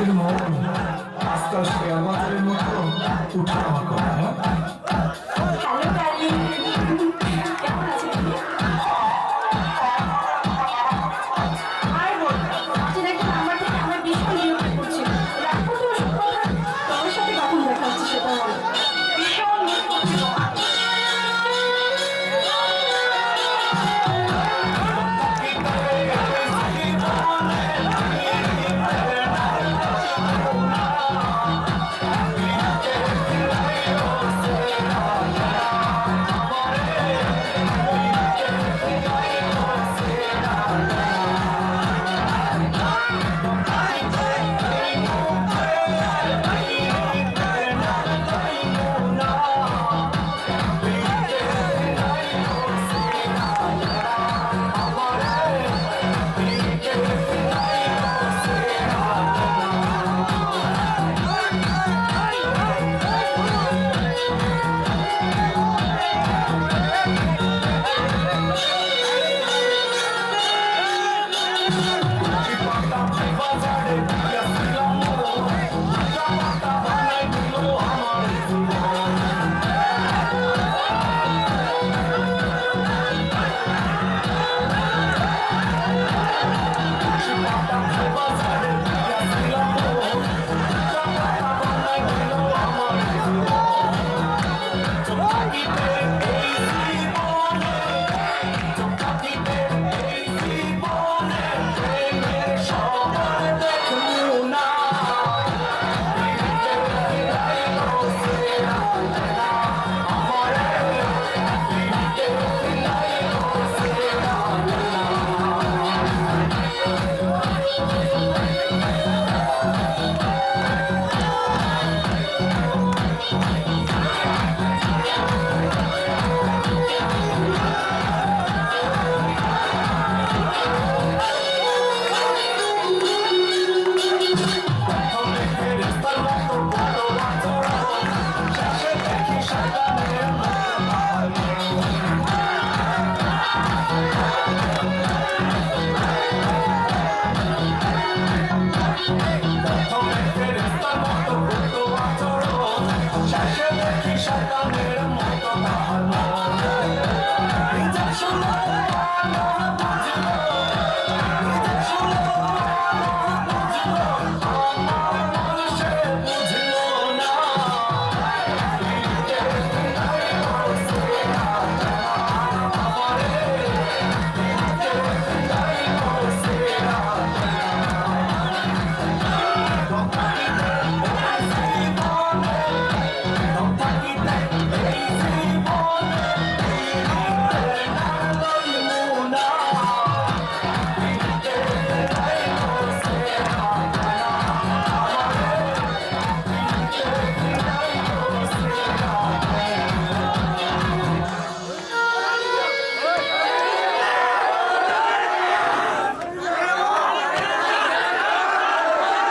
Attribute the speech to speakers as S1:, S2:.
S1: মানুষের মন আস্তে আস্তে আমাদের মতো উঠা আমার কথা হ্যাঁ?
S2: Bye.